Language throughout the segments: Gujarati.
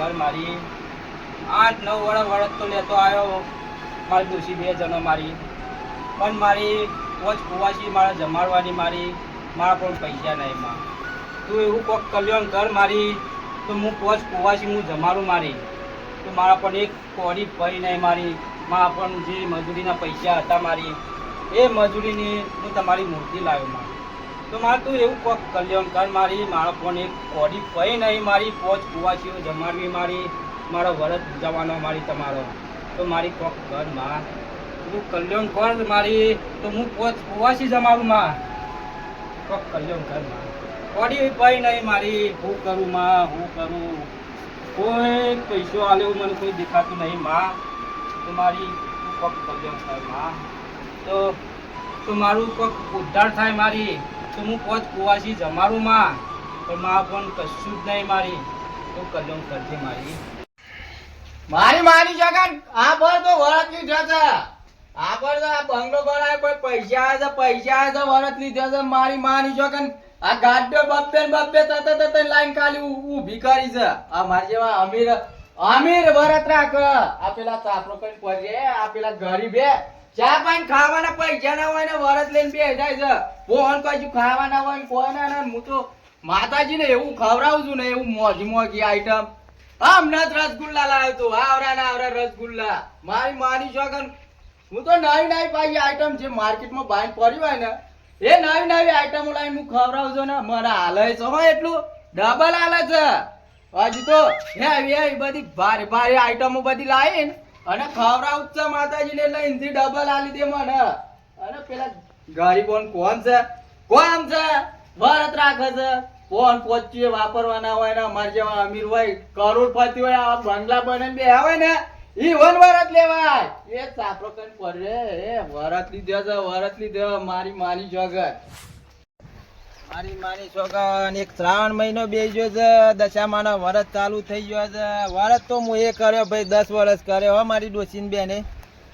ઘર મારી. આઠ, નવ વર્ષ વડત તો લેતો આવ્યો મારી દોશી બે જણો મારી. પણ મારી પોચ કુવાસી મારે જમાડવાની મારી. મારા પણ પૈસા નહીં માં તું એવું કોક કલ્યાણ કર મારી, તો હું પોચ કુવાસી હું જમાડું મારી. તો મારા પણ એક કોડી પડી નહીં મારી. મારા પણ જે મજૂરીના પૈસા હતા મારી. એ મજૂરીની હું તમારી મૂર્તિ લાવ્યો માં તો મારે તું એવું કોક કલ્યાણ કર, મારી મારા ફોન એક કોડી પડી નહીં, મારી પોચ કુવાસીઓ જમાડવી, મારી, મારો વરત જવાનો, મારી તમારો. તો મારી કોક કર, માં. તું કલ્યાણ કર, મારી, તો હું પોચ કુવાસી જમાડું, માં. કોક કલ્યાણ કર, માં. કોડી પડી નહીં, મારી, હું કરું, માં, હું કરું. કોઈ પૈસો આલ્યો મને કોઈ દેખાતું નહીં, માં. તો મારી કોક કલ્યાણ કર, માં. તો તો મારું કોક ઉદ્ધાર થાય, મારી. તો હું પોત કુવાસી જમાડું માં. પણ માં પણ કશું જ નહીં મારી. તો કલમ કરજે મારી. મારી મારી જગન, આ પર તો વરત લીધો છે. આ પર તો આ બંગલો બનાવે કોઈ પૈસા આવે છે, પૈસા આવે છે, વરત લીધો છે, મારી માની જગન. આ ગાડ્યો બબ્બે બબ્બે તતે તતે લાઈન કાલી ઊભી કરી છે. આ મારી જેવા અમીર અમીર વરત રાખ આ પેલા ચાપરો કઈ પડી આ પેલા ગરીબ હે. ચા પાણી ખાવાના પૈસા ના હોય ને વરસ લઈને બે જાય છે. ફોન કશું ખાવાના હોય ને ના હું તો માતાજીને એવું ખવડાવું છું ને એવું મોઘી મોઘી આઈટમ હમણાં જ રસગુલ્લા લાવ્યો તો. આવરા ના આવરા રસગુલ્લા. મારી માની શોખન હું તો નવી નવી પાછી આઈટમ જે માર્કેટમાં બાઈન પડી હોય ને, એ નવી નવી આઈટમો લાવીને હું ખવડાવું છું ને, મને હાલે છે હો એટલું. ડબલ હાલે છે. હજુ તો હે બધી ભારે ભારે આઈટમો બધી લાવીને અને ખાવરા છે માતાજીને એટલે એનથી ડબલ આલી દે મને. અને પેલા ગરીબોન કોણ છે? કોણ છે? ભારત રાખે છે. કોણ પોચીએ વાપરવાના હોય ને અમારે જેવા અમીર હોય, કરોડપતિ હોય આ બંગલા બને બે આવે ને, ઈ વન વરત લેવાય. એ સાપરો કઈ પડે, એ વરત લીધો છે, વરત લીધો, મારી માની જગત. મારી મારી છોકન એક શ્રાવણ મહિનો બેસ્યો છે, દશામાનો વરત ચાલુ થઈ ગયો છે. વરત તો હું એ કર્યો ભાઈ, દસ વર્ષ કર્યો હો મારી ડોસીન બેને.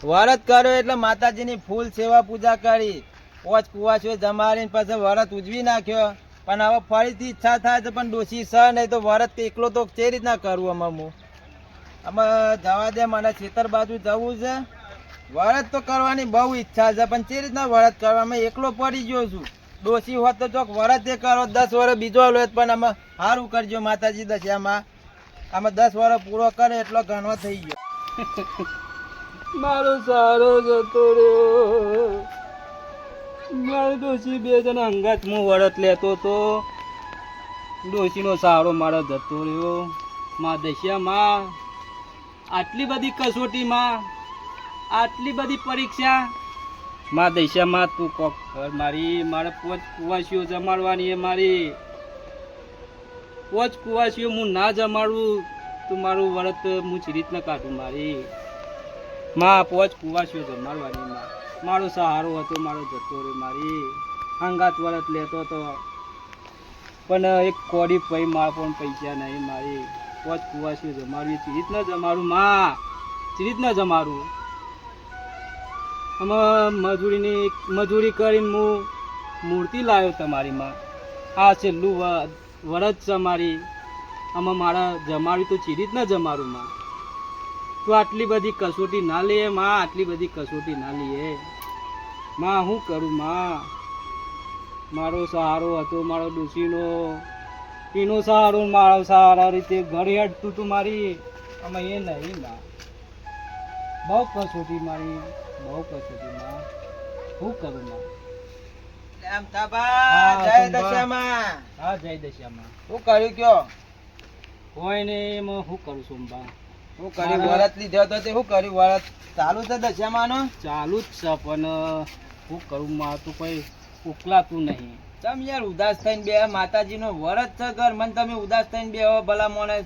વરત કર્યો એટલે માતાજીની ફૂલ સેવા પૂજા કરી. પોચ કુવાશો જમાડીને પછી વરત ઉજવી નાખ્યો. પણ હવે ફરીથી ઈચ્છા થાય છે, પણ ડોસી સ નહીં તો વરત એકલો તો જે રીતના કરવું આમાં હું? આમાં જવા દે મને ખેતર બાજુ જવું છે. વરત તો કરવાની બહુ ઈચ્છા છે, પણ જે રીતના વરત કરવામાં એકલો પડી ગયો છું? ડોસી હોત તો ચોક વરત એ કરો દસ વર્ષ બીજો લો પણ આમાં સારું કરજો માતાજી દશામાં. આમાં દસ વર્ષ પૂરો કરે એટલો ઘણો થઈ ગયો. મારો સારો જતો રહ્યો. મારે દોષી બે જણા અંગાત હું વરત લેતો તો. દોષીનો સારો મારો જતો રહ્યો. માં દશિયામાં આટલી બધી કસોટીમાં, આટલી બધી પરીક્ષા માં દશિયામાં તું કોક મારી, મારે પોચ કુવાસીઓ જમાડવાની એ મારી. પોચ કુવાસીઓ હું ના જમાડું, તો મારું વરત હું ચી રીતના કાઢું મારી. માં પોચ કુવાસીઓ જમાડવાની માં મારો. સહારો હતો, મારો જતો રે મારી. હંગાત વરત લેતો તો. પણ એક કોડી પૈ મારા પણ પૈસા નહીં મારી. પોચ કુવાસીઓ જમાડવી ચીરીત ન જમાડું, માં. ચીરીત ન જમાડું. આમાં મજૂરીની મજૂરી કરીને હું મૂર્તિ લાવ્યો તમારી માં. આ છેલ્લું વ- વરસ છે મારી આમાં મારા જમાડ્યું તો ચીરી જ ન જમાડું માં. તું આટલી બધી કસોટી ના લે માં, આટલી બધી કસોટી ના લે માં, હું કરું માં? મારો સહારો હતો, મારો ડોશીનો એનો સહારો મારો સહારા રીતે ઘરે હટતું તું મારી. આમાં એ નહીં માં. બહુ કસોટી મારી બહુ કસોટી માં શું કરું માં હા, જય. દશામાં હા જય દશામાં શું કર્યું કયો? હોય ને એમાં શું કરું સોમબા શું કર્યું? વરત લીધો તો તે શું કર્યું? વરત ચાલુ છે દશામાનો ચાલુ જ છે પણ શું કરું માં તું કોઈ ઉકલાતું નહીં. તમે યાર ઉદાસ થઈને બે માતાજીનો વરત છે ઘર. મને તમે ઉદાસ થઈને બે ભલા મોને.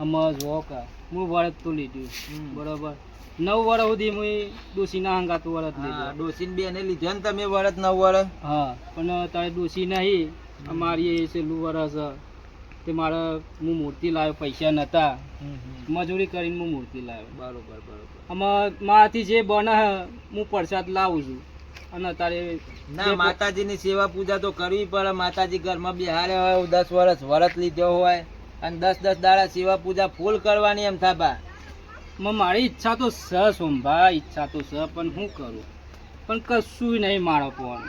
આમાં જો હું વરત તો લીધું. બરોબર. નવ વર્ષ સુધી હું ડોશીના હંગાતું વરત લીધું. ડોસીન બે ને લીધો ને તમે વરત નવ વર્ષ હા પણ તારે ડોસી નહીં. અમારી એ છેલ્લું વરસ તે મારે હું મૂર્તિ લાવ્યો પૈસા નહોતા. મજૂરી કરીને હું મૂર્તિ લાવ્યો. બરોબર બરોબર. આમાં મારાથી જે બને હું પ્રસાદ લાવું છું. અને અત્યારે ના માતાજીની સેવા પૂજા તો કરવી પડે. માતાજી ઘરમાં બિહારે હોય દસ વર્ષ વરત લીધો હોય. અને દસ દસ દાડા સેવા પૂજા ફૂલ કરવાની એમ માં મારી ઈચ્છા તો સ સોમભા ઈચ્છા તો સ પણ હું કરું? પણ કશું નહીં મારો પણ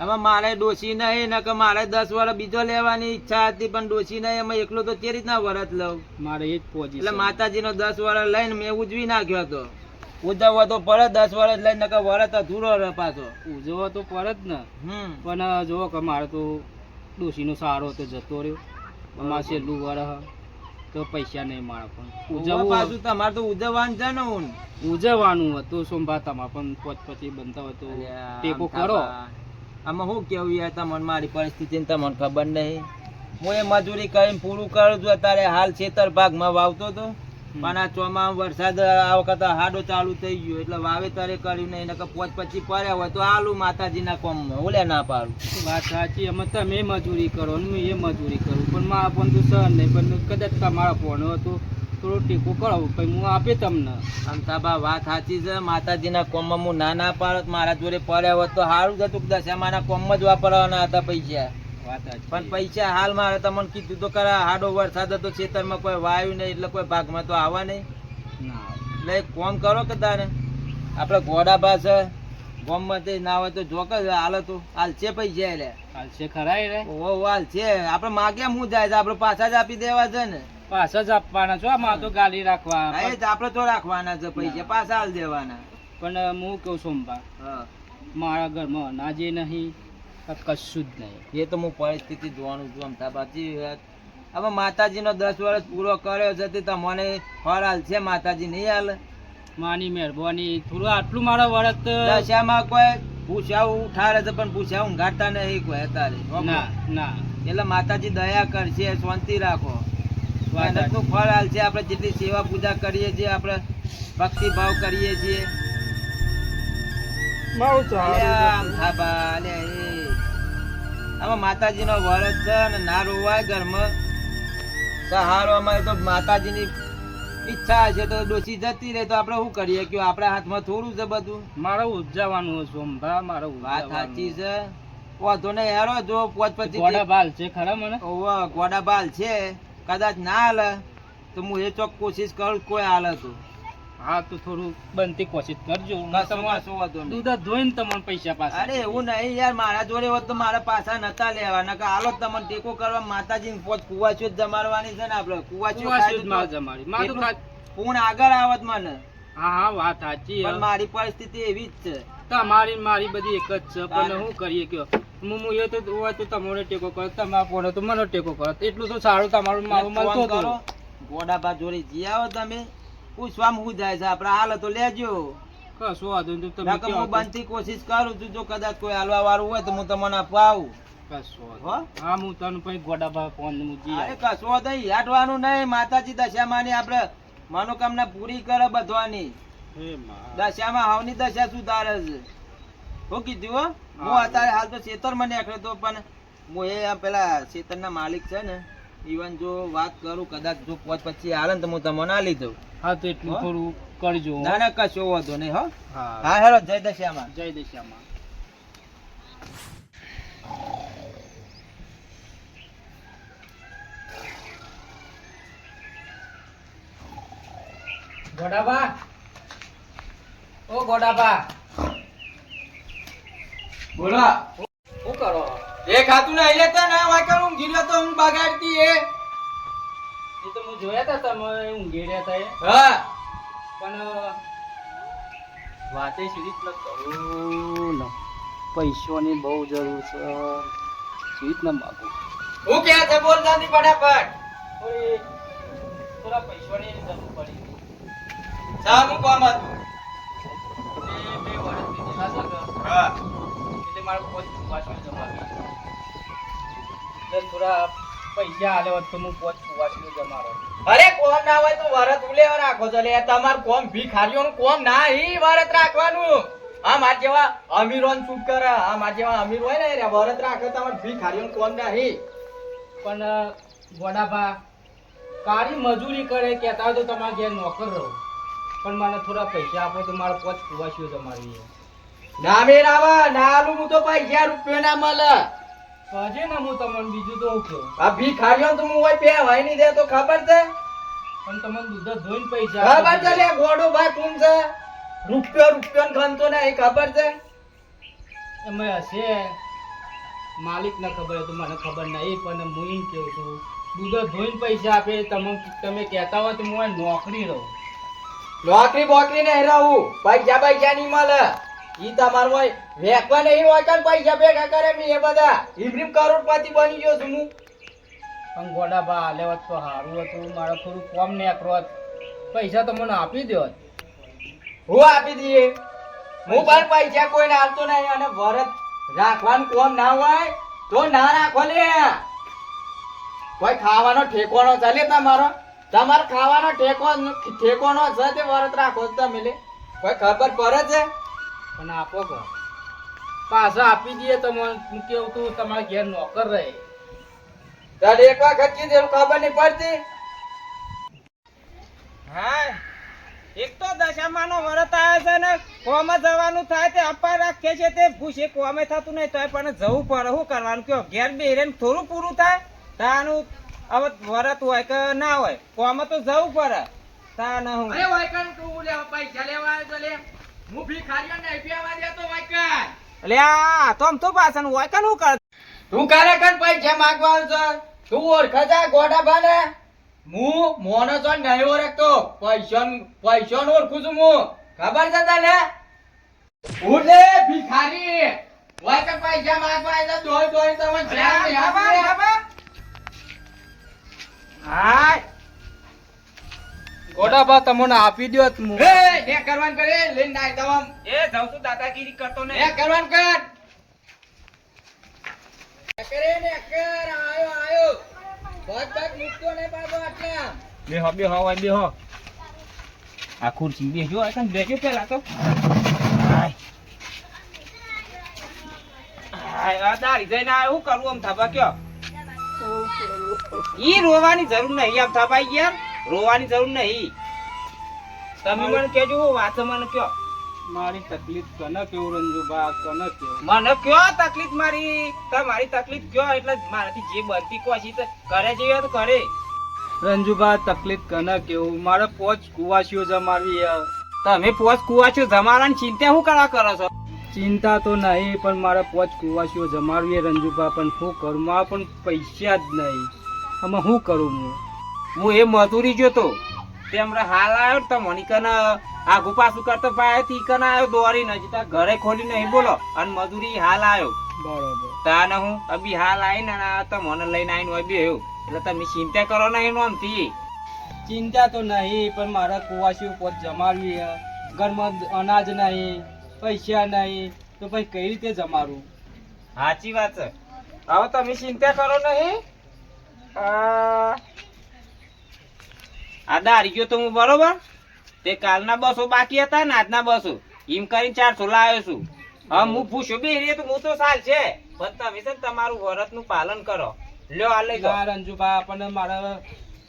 આમાં મારે ડોસી નહીં નકર મારે દસ વર્ષ બીજો લેવાની ઈચ્છા હતી પણ ડોસી નહીં એમાં એકલો તો તે રીતના વરત લઉં? મારે એ જ પહોંચી એટલે માતાજીનો દસ વર્ષ લઈને મેં ઉજવી નાખ્યો હતો. ઉજવવો તો પડે દસ વર્ષ લઈને નકર વરત અધૂરો રહે પાછો. ઉજવવો તો પર જ ને. પણ જો કે મારે તો ડોસીનો સારો તો જતો રહ્યો. અમારે છેલ્લું વરહ તો પૈસા નહીં મારે પણ. ઉજવવું પાછું તમારે તો ઉજવવાનું છે ને હું ઉજવવાનું હતું સોમભા તમારે પણ પોચ પછી બનતા હોય તો ટેકો કરો. આમાં શું કેવું યાર તમને મારી પરિસ્થિતિ તમને ખબર નહીં. હું એ મજૂરી કરીને પૂરું કરું છું અત્યારે હાલ છેતર ભાગમાં વાવતો હતો પણ આ ચોમા વરસાદ આ વખત હાડો ચાલુ થઈ ગયો. એટલે વાવેતરે કર્યું નહીં નકર પોચ પછી પડ્યા હોય તો આલુ માતાજીના કોમમાં. ઓલે ના પાડું. વાત સાચી. અમે તમે મજૂરી કરો ને હું એ મજૂરી કરું. પણ મારા પણ તો સહન નહીં. પણ કદાચ તમારા ફોન હતો. થોડું ટેકો કરો પછી હું આપે તમને. આમ તાબા વાત સાચી છે. માતાજીના કોમમાં હું ના ના પાડત. મારા જોડે પડ્યા હોત તો સારું જ હતું. કે દશામાના કોમમાં જ વાપરવાના હતા પૈસા. પણ પૈસા હાલ મારે તમને કીધું તો ખરા હાડો વરસાદ હતો ખેતરમાં કોઈ વાયુ નહીં એટલે કોઈ ભાગમાં તો આવા નહીં. એટલે કોમ કરો કે તારે? આપણે ઘોડા પાસે ગોમમાં તે ના હોય તો જોક જ હાલ તો. હાલ છે પૈસા એટલે. હાલશે ખરા એ રે? ઓ હાલ છે. આપણે માગ્યા હું જાય છે? આપણે પાછા જ આપી દેવા છે ને. પાછા જ આપવાના છો? આમાં તો ગાડી રાખવા. આપડે આપણે તો રાખવાના છે પૈસા. પાછા હાલ દેવાના. પણ હું કહું હા. મારા ઘરમાં અનાજે નહીં. કશું જ નહીં. એ તો હું પરિસ્થિતિ જોવાનું છું પાછી હવે માતાજીનો દસ વર્ષ પૂરો કર્યો છે તે તમને ફળ હાલ છે માતાજી નહીં હાલ. માની મહેરબાની થોડું આટલું મારો વર્ત દશામાં કોઈ પૂછાવું ઉઠાડે છે પણ પૂછાવું ઊંઘાડતા નહીં કોઈ અત્યારે ના ના. એટલે માતાજી દયા કરશે શાંતિ રાખો. મહેનતનું ફળ હાલ છે આપણે જેટલી સેવા પૂજા કરીએ છીએ આપણે ભક્તિ ભાવ કરીએ છીએ. મારું અલ્યા આમ માતાજીનો વરસ છે ને ના રોવાય ઘરમાં. સહારો અમારે તો માતાજીની ઈચ્છા હશે તો ડોસી જતી રહે તો આપણે શું કરીએ? કે આપણા હાથમાં થોડું છે બધું? મારે ઉજવવાનું સોમભા મારે વાત સાચી છે. વાંધો ને હેરો જો પોચ પછી ગોડા બાલ છે ખરા મને? ઓવો ગોડા બાલ છે. કદાચ ના હાલે તો હું એ ચોક કોશિશ કરું કોઈ હાલે તો. હા તો થોડું બનતી કોશિશ કરજો. દૂધ ધોઈને તમને પૈસા પાછા અરે એવું નહીં યાર મારા જોડે હોત તો મારા પાછા નતા લેવાના કે હાલો તમને ટેકો કરવા માતાજી પોત કુવાચો જમાડવાની છે ને આપડે. કુવાચો જમાડી. પૂર્ણ આગળ આવત મને. હા હા વાત સાચી મારી પરિસ્થિતિ એવી જ છે. તમારી મારી બધી એક જ છે પણ. શું કરીએ કયો? હું એ તો હોય તો તમારો ટેકો કરો તમારા પોણે તો મને ટેકો કરો. એટલું તો સારું તમારું મારું મન હતો. ગોડાબા જોડે જી આવો તમે. પૂછવામાં હું જાય છે આપણે હાલ તો લેજો. કશો વાંધો નહીં તમે હું બનતી કોશિશ કરું છું જો કદાચ કોઈ હાલવા વાળું હોય તો હું તમને નહીં. હા હું તને પછી ગોડા ફોન મૂકી અરે કશો નહીં યાદવાનું નહીં માતાજી દશામાની આપણે મનોકામના પૂરી કરે બધવાની. હે દશામાં હાવની દશા સુધારે છે. શું કીધું હો હું અત્યારે હાલ તો ખેતરમાં નીકળ્યો તો પણ હું એ પેલા ખેતરના માલિક છે ને ઈવન જો વાત કરું કદાચ જો પોચ પછી આવે ને તો હું તમને આલી દઉં હા તો એટલું થોડું કરજો. ના ના કશો વાંધો નહીં હો? હા. હા હેરો જય દશામાં જય દશામાં ગોડાબા ઓ ગોડાબા બોલા. શું કરો? એ ખાતું ને અહીંયા તો ના વાકર હું ગીરો તો હું બગાડતી એ. એ તો હું જોયા હતા તમે ઊંઘી રહ્યા હતા એ. હા. પણ વાતે સીધી જ કરું પૈસોની બહુ જરૂર છે. સીધ ના માગું. હું ક્યાં છે? બોલ દાદી ફટાફટ. થોડી થોડા પૈસાની જરૂર પડી. સામું કામ હતું. બે વર્ષથી હા. એટલે મારે જમાવી એટલે થોડા પૈસા આલે હોત તો હું પોચ જમાડો અરે કોમ ના હોય તો વરત ઉલેવા રાખો છો. લે તમાર કોમ ભિખારીઓનું કોમ ના હી વરત રાખવાનું. આ માર જેવા અમીરોન ચૂપ કરે? આ માર જેવા અમીર હોય ને રે વરત રાખે તમાર ભિખારીઓનું કોમ ના પણ ગોડાભા કાળી મજૂરી કરે કહેતા હોય તો તમારે ઘેર નોકર રહો. પણ મને થોડા પૈસા આપો તો મારે પોચ કુવાસીઓ તમારી ના મેરાવા ના આલુ હું તો પૈસા રૂપિયો ના મળે. હજી ને હું તમને બીજું તો કહું. આ ભિખારીઓ તો હું હોય બે વાય નહીં દે તો ખબર છે? પણ તમને દૂધ ધોઈને પૈસા ખબર છે લે ગોડો ભાઈ તું છે? રૂપિયો રૂપિયો ગણતો ને એ ખબર છે? એમાં હશે. માલિક ને ખબર તો મને ખબર નહીં પણ હું એમ કહું છું. દૂધ ધોઈને પૈસા આપે તમે તમે કહેતા હોય તો હું નોકરી રહું. નોકરી બોકરી ને રહું પૈસા પૈસા નહીં મળે. ઈ તમારું હોય વેકવા નહીં હોય કાન પૈસા ભેગા કરે મી એ બધા. ઈબ્રીમ કરોડપતિ બની ગયો છું હું. પણ ગોડા બા હાલે હોત તો સારું હતું. મારે થોડું કોમ નેકરો હોત. પૈસા તો મને આપી દો હું આપી દઈએ. હું પણ પૈસા કોઈને આપતો નહીં અને વરત રાખવાનું કોમ ના હોય તો ના રાખો લે કોઈ ખાવાનો ઠેકોનો ચાલે તમારો? તમારે ખાવાનો ઠેકો ઠેકોનો છે તે વરત રાખો તમે લે. કોઈ ખબર પડે છે? પણ આપો ઘર. પાછા આપી દઈએ તો હું કેવું તું તમારા ઘેર નોકર રહે. તારે એક વખત કીધું ખબર નહીં પડતી? હા એક તો દશામાનો વરત આવે છે ને કોમ જવાનું થાય તે અપ્પા રાખે છે તે પૂછે કોમે થતું નહીં તોય પણ જવું પડે. શું કરવાનું? કયો ઘેર બેહીને થોડું પૂરું થાય? તાનું હવે વરત હોય કે ના હોય કોમ તો જવું પડે. તા ના હું અરે વાયકણ તું લે પૈસા લેવા આવ્યો તો લે. હું ભિખારીઓ ને પીવા દેતો વાયકણ એટલે આ તો આમ તો પાછળ હોય કે શું કર તું કારે કન પૈસા માંગવા આવ્યો છે. તું ઓળખે છે ગોડા ભાને? હું મોનો છો નહીં ઓળખતો. પૈસા પૈસા ઓળખું છું હું. ખબર છે તને? ઉડે ભિખારી. વાય કન પૈસા માંગવા આવ્યો તો દોય દોય તમે ધ્યાન નહીં આપે. હા ગોડા બા તમને આપી દો હું. એ ને કરવાન કરે લઈને નાઈ દવામ. એ જાઉં છું દાદાગીરી કરતો ને નહીં કરવાન કર. કરે ને કર આયો આયો. બસ બસ મૂકતો ને બાબા આટલા. બેહો બેહો બે હો આ ખુરશી બેહજો આ કાંઈ બેજો પેલા તો. આય. આય આ દારી જઈને આ શું કરવું આમ થાબા કયો? ઈ રોવાની જરૂર નહીં આમ થાબા યાર રોવાની જરૂર નહીં. તમે મને કેજો હું મને કયો? મારી તકલીફ કને કેવું રંજુબા કને કેવું? મને કયો તકલીફ મારી? તમારી તકલીફ કયો? એટલે મારાથી જે બનતી કોશી તો કરે જેવી તો કરે. રંજુભા તકલીફ કને કેવું? મારે પોચ કુવાસીઓ જમાવી તમે પોચ કુવાસીઓ જમાવાની ચિંતા શું કરવા કરો છો? ચિંતા તો નહીં પણ મારે પોચ કુવાસીઓ જમાડવી રંજુભા પણ શું કરું? મારા પણ પૈસા જ નહીં. આમાં શું કરું હું? હું એ મજૂરી જોતો તેમ રે હાલ આવ્યો તો મની કને આગુ પાછું કરતો પાય તી કને આવ્યો દોરી નજી તાર ઘરે ખોલી નહીં બોલો અને મજૂરી હાલ આવ્યો બરોબર. તાને હું અભી હાલ આવીને આ તો મને લઈને આવીને અભી આવ્યો એટલે તમે ચિંતા કરો નહીં નોમથી ચિંતા તો નહીં પણ મારા કુવાસી ઉપર જમાડવી હે. ઘરમાં અનાજ નહીં પૈસા નહીં તો પછી કઈ રીતે જમારું સાચી વાત છે. હવે તમે ચિંતા કરો નહીં. આ દારી ગયો તો હું બરોબર? તે કાલના બસો બાકી હતા ને આજના બસો. એમ કરીને ચારસો લાવ્યો છું. હા હું પૂછ્યું બે રે તો હું તો સાલ છે. પણ તમે છે ને તમારું વરતનું પાલન કરો. લ્યો આ લઈ જાઓ. રંજુભા પણ મારે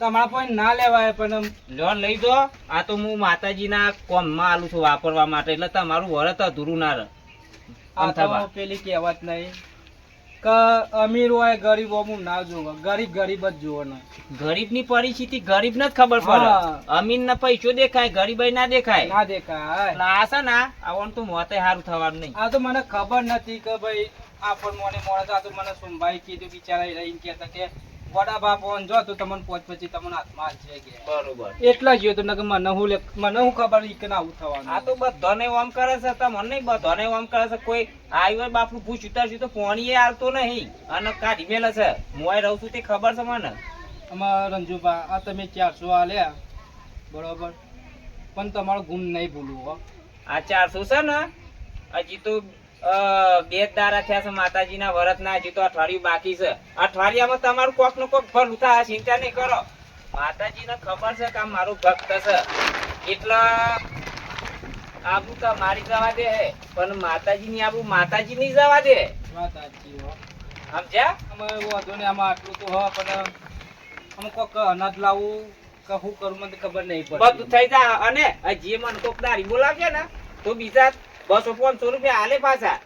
તમારા પણ ના લેવાય પણ લ્યો લઈ દો આ તો હું માતાજીના કોમમાં આલું છું વાપરવા માટે એટલે તમારું વરત અધૂરું ના રહે. પેલી કહેવત નહીં. કે અમીર હોય ગરીબ અમુક ના જોવો ગરીબ ગરીબ જ જોવો ગરીબની પરિસ્થિતિ ગરીબ ને જ ખબર પડે. અમીર ને પૈસો દેખાય ગરીબ ના દેખાય. ના દેખાય. એટલે આ છે ને આવવાનું તો મોતે સારું થવાનું નહીં. આ તો મને ખબર નથી કે ભાઈ આ પણ મોને મોડે તો આ તો મને સુંભાઈ કીધું બિચારા રહીને કહેતા કે વડા બાપ ઓન જો તો તમને પોચ પછી તમને હાથમાં છે કે બરોબર. એટલા જ તો નકર મને હું મને હું ખબર ઈ કે ના આવું થવાનું. આ તો બધાને ઓમ કરે છે તો મને નહીં બધાને ઓમ કરે છે. કોઈ હોય બાપનું પૂછ ઉતારશું તો પોણીએ આવતો નહીં. અને કાઢી મેલે છે. હું રહું છું તે ખબર છે મને. આમાં રંજુબા આ તમે ચારસો આલ્યા બરોબર. પણ તમારો ગુણ નહીં ભૂલવું હો. આ ચારસો છે ને હજી તો બે દારા થયા છે માતાજીના વરત ના હજી તો અઠવાડિયું બાકી છે. અઠવાડિયામાં તમારું કોકનું કોક ફળ ઉઠા ચિંતા નહીં કરો. માતાજીને ખબર છે કે મારું ભક્ત છે. એટલે આબુ તો મારી જવા દે હે પણ માતાજીની આબુ માતાજી ની જવા દે. સમજ્યા? આમાં વાંધો નહીં આમાં આટલું તો હ પણ અમુક કોક અનાજ લાવવું કે શું કરું મને ખબર નહીં બધું થઈ જાય અને જે મને કોક દારી બોલાવશે ને તો બીજા બસો પાંચસો રૂપિયા હાલે પાછા.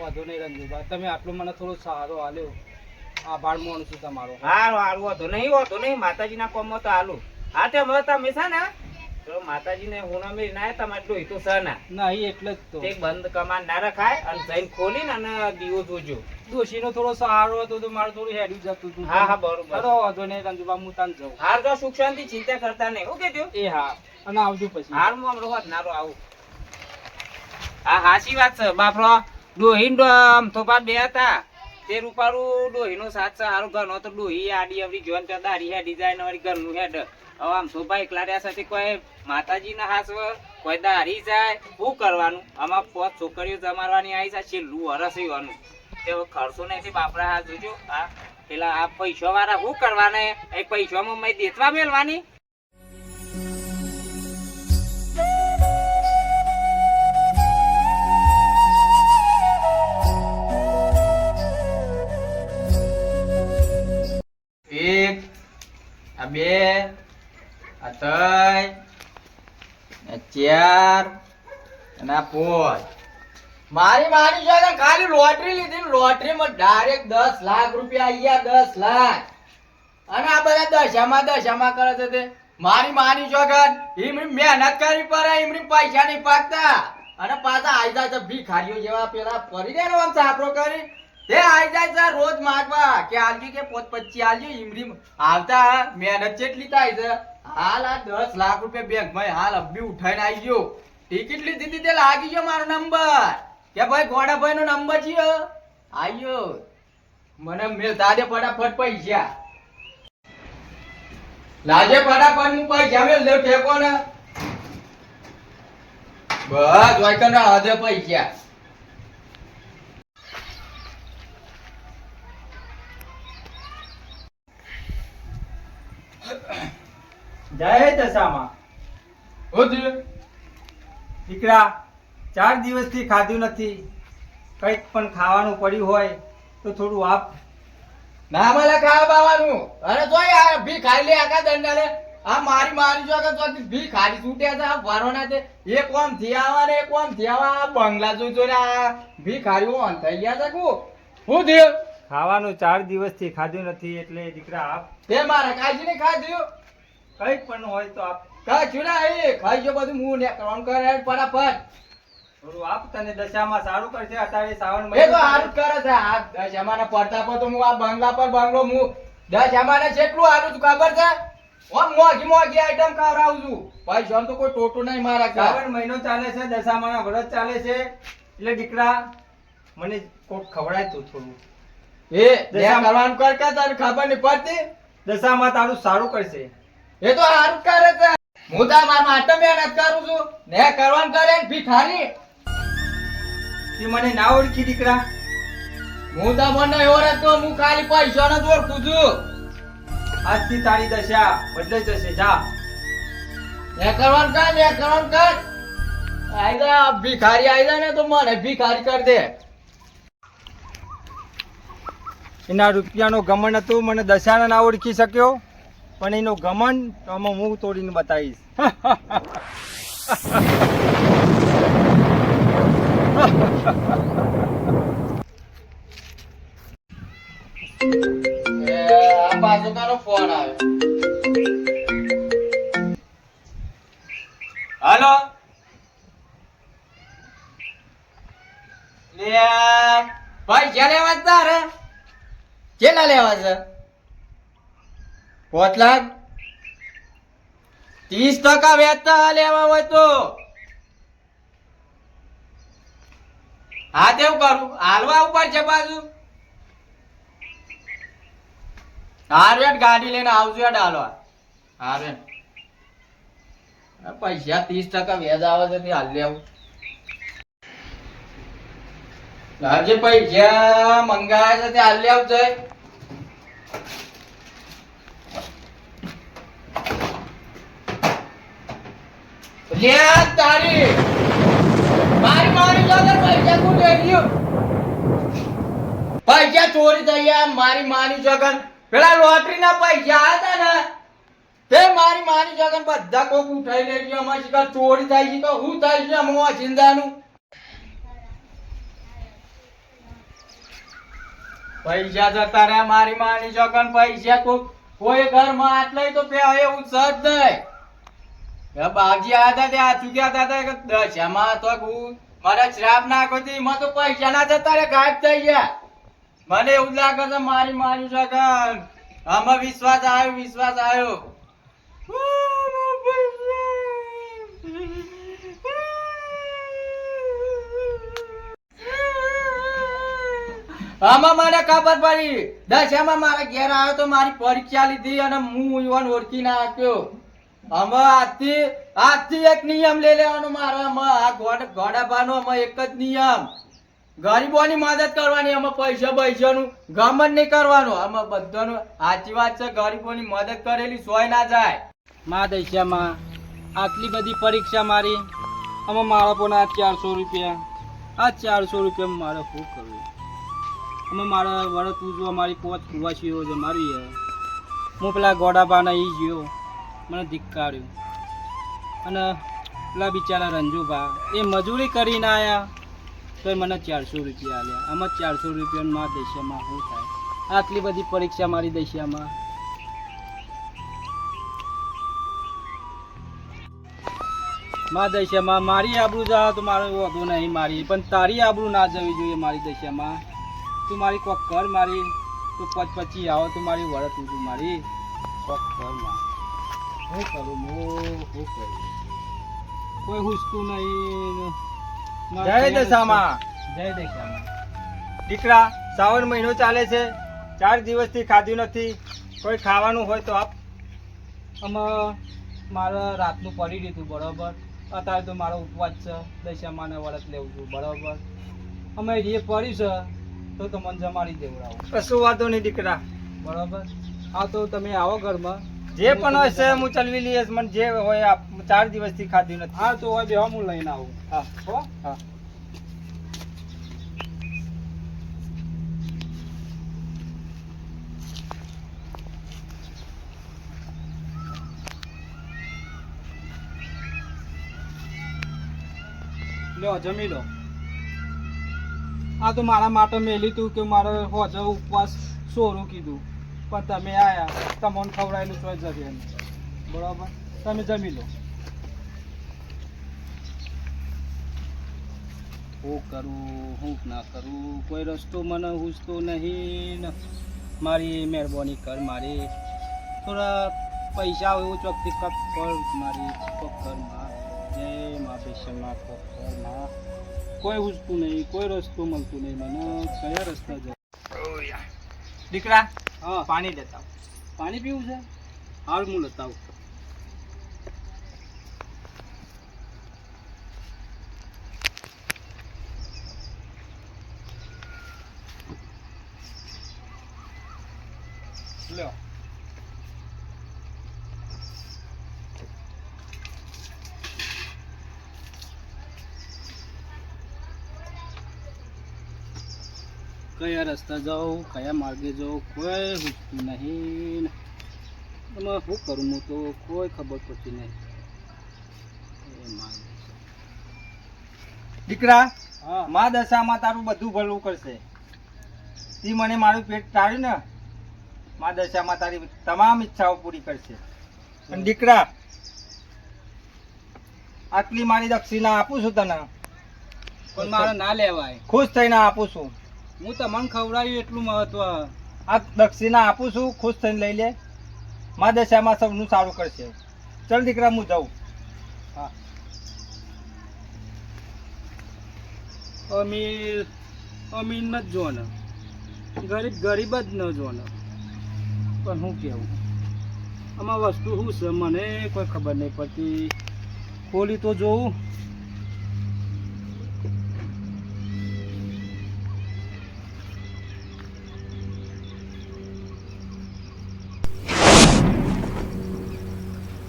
વાંધો નહીં રંજુભા તમે આટલું મને થોડો સારો આલ્યો. આભાર માનું છું તમારો. હારું હારું વાંધો નહીં વાંધો નહીં. માતાજીના કોમમાં તો હાલું હા તે હવે તમે છે ને? તો માતાજીને હુનામી ના તમારે ડોહી તો છે ના? નહીં એટલે જ તો. એક બંધ કમાન ના રખાય અને જઈને ખોલીને અને દીવો જોજો. ડોશીનો થોડો સહારો હતો તો મારે થોડું હેડ્યું જતું હતું. હા હા બરોબર. ચલો વાંધો નહીં રંજુભા હું તાન જાઉં. હાર જો સુખ શાંતિ ચિંતા કરતા નહીં. શું કે એ હા. અને આવજો પછી. હાર હું આમ રોજ નારો આવું. હા સાચી વાત છે, બાપરો. ડોહીન આમ થોપા બે હતા. તે રૂપારું ડોહીનો સાથ સારું ઘર ઘરનો તો ડોહી આડી અવડી જોન તો દારી હે ડિઝાઇન વાળી ઘરનું હેડ. હવે આમ શોભા એકલા રહ્યા સાથે કોઈ માતાજીના હાસવ કોઈ દારી જાય શું કરવાનું? આમાં પોત છોકરીઓ જમાડવાની આવી છે, છેલ્લું હરસવાનું તે ખર્ચો નથી, બાપરા હાથ જોજો. આ પેલા આ પૈસા વાળા શું કરવાના? એ પૈસામાં મેં દેતવા મેળવાની? એક, આ બે, આ ત્રણ ચાર, અને આ પાંચ. મારી માની છે ખાલી લોટરી લીધી લોટરી લોટરીમાં ડાયરેક્ટ દસ લાખ રૂપિયા અહીંયા દસ લાખ. અને આ બધા દશામાં દશામાં કરે છે તે. મારી માની કે એમની મહેનત કરવી પડે એમની પૈસા નહીં પાકતા અને પાછા જાય છે ભિખારીઓ જેવા પેલા ફરી દે ને આમ કરી. તે આઈ જાય છે રોજ માગવા કે આલજી કે પોત પચી આલજી ઈમરી આવતા મહેનત જેટલી થાય છે. હાલ આ દસ લાખ રૂપિયા બેંક ભાઈ હાલ અબ્બી ઉઠાઈને આવી ગયો. ટિકિટ લીધી હતી તે લાગી ગયો મારો નંબર. કે ભાઈ ગોડાભાઈ નો નંબર છે? આવ્યો મને મેલતા તારે ફટાફટ પૈસા. લાજે ફટાફટ હું પૈસા મેલ લેવ ઠેકો ને બસ વાયકન હદે પૈસા. જય દશામાં. હો? દીકરા ચાર દિવસથી ખાધું નથી. કંઈક પણ ખાવાનું પડ્યું હોય તો થોડું આપ. ના મને ખાવા બાવાનું. અરે તો આ ભી ખાઈ લે આખા દંડા લે આ મારી મારી જો કે તો ભી ખાલી છૂટ્યા છે આ ભરોના છે એક ઓમથી આવા ને એક ઓમથી આવા બંગલા જોઈ જોઈને આ ભી ખાલી ઓન થઈ ગયા છે કુ હું થયું ખાવાનું ચાર દિવસથી ખાધું નથી એટલે દીકરા આપ તે મારા કાજી ને ખાધ્યું કઈ પણ હોય તો આપ. કા ચુડા એ ખાઈ જો બધું મું ને કરવાનું કરે ફટાફટ. થોડું આપ તને દશામાં સારું કરશે અત્યારે શ્રાવણ એ તો મહિનો હારું કરે છે. આ દસ પડતા પર તો હું આ બંગલા પર બંગલો હું અમારે જેટલું હારું છું ખબર છે? ઓમ મોગી મોગી આઈટમ ખવડાવું છું. પૈસા તો કોઈ ટોટો નહીં મારા. શ્રાવણ મહિનો ચાલે છે દશામાના વ્રત ચાલે છે. એટલે દીકરા મને કોક ખવડાય તું થોડું. એ દશા કરવાનું કર કે તને ખબર નહીં પડતી? દશામાં તારું સારું કરશે. એ તો સારું કરે છે. હું તાર મારા માટે મહેનત કરું છું. ને કરવાનું કરે ને ખાલી તે મને ના ઓળખી દીકરા. હું તો મને એવો રહેતો હું ખાલી પૈસા જ ઓળખું છું. આજથી તારી દશા બદલાઈ જશે જા. એ કરવાનું કર એ કરવાનું કર. આઈ જા ભિખારી આઈ જા ને તો મને ભિખારી કર દે. એના રૂપિયાનો ગમન હતું. મને દશાના ના ઓળખી શક્યો, પણ એનો ગમન તો આમાં હું તોડીને બતાવીશ. ફોન આવ્યો. કેટલા લેવા છે? પાંચ લાખ? ત્રીસ ટકા વ્યાજ તો લેવા હોય તો? હા, તેવું કરું. હાલવા ઉપર છે બાજુ. હારવેટ ગાડી લઈને આવજો યાર હાલવા. હારવેટ પૈસા ત્રીસ ટકા વ્યાજ આવે છે હાલ લેવું. લાવજે જ્યાં મંગાયા છે ત્યાં હાલી લેવું છે લે તારી. મારી મારી વગર પૈસા લઈ ગયું પૈસા ચોરી થઈ મારી માની જગન પેલા લોટરી ના પૈસા હતા ને, તે મારી માની જગન બધા કોક ઉઠાઈ લઈ ગયો. ચોરી થાય છે તો હું થાય છે? જિંદા ચિંતાનું પૈસા જતા રહ્યા, મારી માની છોકન પૈસા કોઈ ઘરમાં આટલે તો એવું સજ નહીં એ બાજી હતા આ ચૂક્યા હતા કે દશામાં તો હું મારા શ્રાપ નાખો હતી એમાં તો પૈસા ના જતા રે ગાયબ થઈ ગયા. મને એવું જ લાગે છે, મારી માની છોકન આમાં વિશ્વાસ આવ્યો વિશ્વાસ આવ્યો. આમાં મને ખબર પડી. દશામાં મારા ઘેર આવ્યો તો મારી પરીક્ષા લીધી અને હું યુવાન ઓળખી નાખ્યો અમે આજથી આજથી એક નિયમ લઈ લેવાનો મારો. આમાં આ ઘોડાભાનો અમે એક જ નિયમ. ગરીબોની મદદ કરવાની અમે પૈસા પૈસાનું ગમન નહીં કરવાનું. અમે બધાનું સાચી વાત છે, ગરીબોની મદદ કરેલી સોય ના જાય. મા દૈશ્યામાં આટલી બધી પરીક્ષા મારી. અમે મારા પણ આ ચારસો રૂપિયા. આ ચારસો રૂપિયા મારે શું કરવું અમે મારા વરસ પૂજવા મારી પોત કુવાસીઓ છે મારી હે. પેલા ગોડાબાના એ ગયો. મને ધિક્કાર્યું. અને પેલા બિચારા રંજુભા, એ મજૂરી કરીને આવ્યા તો મને ચારસો રૂપિયા આલ્યા. આમાં ચારસો રૂપિયાનું મા દૈશ્યામાં શું થાય? આટલી બધી પરીક્ષા મારી દૈશ્યામાં મા દશામાં મારી આબરૂ જાવ તો મારે વધુ નહીં મારી. પણ તારી આબરૂ ના જવી જોઈએ મારી દશામાં. તું મારી કોક કર મારી તું પચ પછી આવો તું મારી વળત તું મારી. કોક કરમાં. શું કરું હું શું કરું? કોઈ હુસતું નહીં. જય દશામાં. જય દશામાં. દીકરા શ્રાવણ મહિનો ચાલે છે. ચાર દિવસથી ખાધું નથી. કોઈ ખાવાનું હોય તો આપ. આમાં મારે રાતનું પડી દીધું બરાબર. અત્યારે તો મારો ઉપવાસ છે. દશામાને વળત લેવું છું બરાબર. અમે જે પડ્યું છે તો તમને જમાડી દેવડાવું કશું વાંધો નહીં દીકરા. બરાબર? હા તો તમે આવો ઘરમાં. જે પણ હશે હું ચલવી લઈશ. મને જે હોય ચાર દિવસથી ખાધી નથી. હા તો હોય હું લઈને આવું. હા. હો? હા. લો જમી લો. આ તો મારા માટે મેલી તું કે મારે હોજે ઉપવાસ સોરું કીધું. પણ તમે આયા, તમને ખવડાયેલું તો જશે બરાબર? તમે જમી લો. હું કરું, હું ના કરું, કોઈ રસ્તો મને હૂજતો નહીં. મારી મહેરબાની કર મારી. થોડા પૈસા હોય એવું ચોકથી કપ કર મારી કોક કરમાં જય મા બેસમાં કોક કરમાં. કોઈ ઉજતું નહીં કોઈ રસ્તો મળતું નહીં મને કયા રસ્તા જાય? દીકરા હા. પાણી લેતા આવ. પાણી પીવું છે? હાલ હું લેતા આવું લ્યો કયા રસ્તા જાઉં કયા માર્ગે જાઉં કોઈ પૂછતું નહીં. એમાં શું કરું હું તો? કોઈ ખબર પડતી નહીં. દીકરા હા. મા દશામાં તારું બધું ભલું કરશે. તી મને મારું પેટ ટાળ્યું ને મા દશામાં તારી તમામ ઈચ્છાઓ પૂરી કરશે. અને દીકરા આટલી મારી દક્ષિણા આપું છું તને. પણ મારે ના લેવાય. ખુશ થઈને આપું છું. હું તમને ખવડાવ્યું એટલું મહત્વ. આ દક્ષિણા આપું છું, ખુશ થઈને લઈ લે. મા દશામાં સૌનું સારું કરશે. ચલ દીકરા, હું જાઉં. હા. અમીર અમીર ન જ જોને. ગરીબ ગરીબ જ ન જોને. પણ હું કેવું? આમાં વસ્તુ શું છે? મને કોઈ ખબર નહીં પડતી. ખોલી તો જોઉં.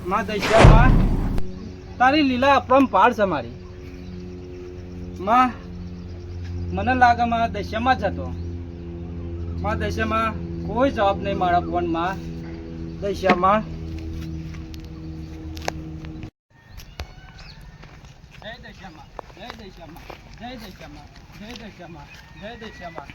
માં દૈત્યામાં તારી લીલા અપરંપાર છે મારી. માં, મને લાગે માં દશામાં જ હતો. માં દશામાં કોઈ જવાબ નહીં મારા ફોનમાં દૈશ્યામાં. જય દશામાં જય દૈશ્યમાં, જય દશામાં જય દશામાં જય દશામાં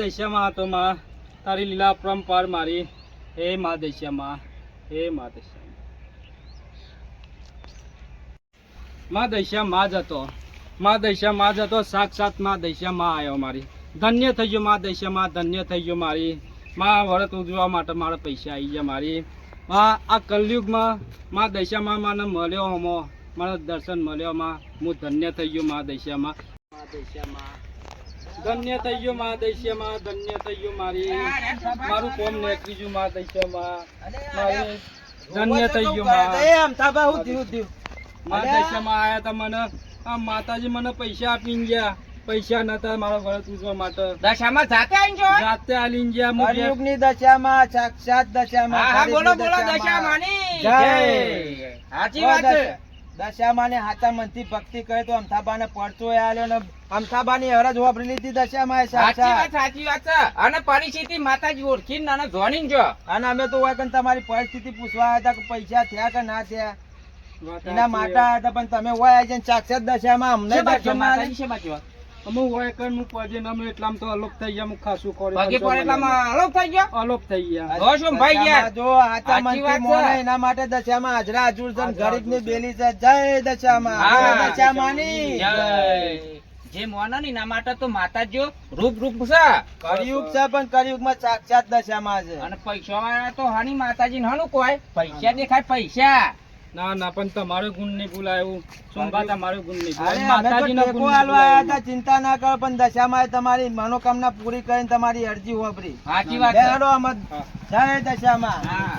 મા માં તો માં. તારી લીલા પરંપાર મારી. હે મા માં હે મા દશામાં મા માં જ હતો. મા માં જ હતો. સાક્ષાત મા માં આવ્યો મારી. ધન્ય થઈ ગયો મા માં ધન્ય થઈ ગયો મારી. મા વરત ઉજવવા માટે મારા પૈસા આવી ગયા મારી. મા, આ કલયુગમાં મા દશામાં મને મળ્યો હમો. મારા દર્શન મળ્યો માં હું ધન્ય થઈ ગયો મા દશામાં મા દશામાં ધન્ય થઈ ગયો મા દશામાં ધન્ય થઈ ગયો મારી. મારું કોમ નીકળી ગયું મા દશામાં મારી ધન્ય થઈ ગયું માં મા દશામાં આયા તા મને. આ માતાજી મને પૈસા આપી ગયા. પૈસા નતા મારો ઘર તૂટવા માટે. દશામાં જાતે આવી ગયો જાતે આલીને ગયા હું ની દશામાં સાક્ષાત દશામાં હા હા બોલો બોલો દશામાં. જય. જય. સાચી વાત છે. દશામાને હાથા મનથી ભક્તિ કરે તો અમથાબાને પડતો આલ્યો ને અમથાબાની હરજ વાપરી લીધી દશામાં સાચી વાત સાચી વાત છે. અને પરિસ્થિતિ માતાજી ઓળખીને નાના જોડીને જો. અને અમે તો હોય તમારી પરિસ્થિતિ પૂછવા આવ્યા હતા કે પૈસા થયા કે ના થયા? એના. માટે હતા પણ તમે હોય આવીને સાક્ષાત દશામાં અમને દશામાં અમુક હોય કર હું પજે ને અમે એટલામાં તો અલોપ થઈ ગયા અમુક ખાસું કરે બાકી પર એટલામાં અલોપ થઈ ગયા? અલોપ થઈ ગયા. જો શું ભાઈ ગયા જો આતા મનથી મોને એના માટે દશામાં હાજરા હજુર જન ગરીબ છે. બેલી છે. જય દશામાં. હા. દશામાની. જય. જે મોના ની ના માટે તો માતાજીઓ રૂપ રૂપ છે. કળિયુગ છે પણ કળિયુગમાં સાક્ષાત દશામાં છે. અને પૈસા વાળા તો હાની માતાજી હાનું કોઈ. પૈસા દેખાય પૈસા. ના ના પણ તમારો ગુણ નહીં ભૂલાય એવું. સોમભા તમારો ગુણ નહીં ભૂલાય. માતાજીનો ગુણ આલવા હતા ચિંતા ના કરો પણ દશામાં તમારી મનોકામના પૂરી કરીને તમારી અરજી વાપરી સાચી વાત છે. હાલો જય દશામાં. હા.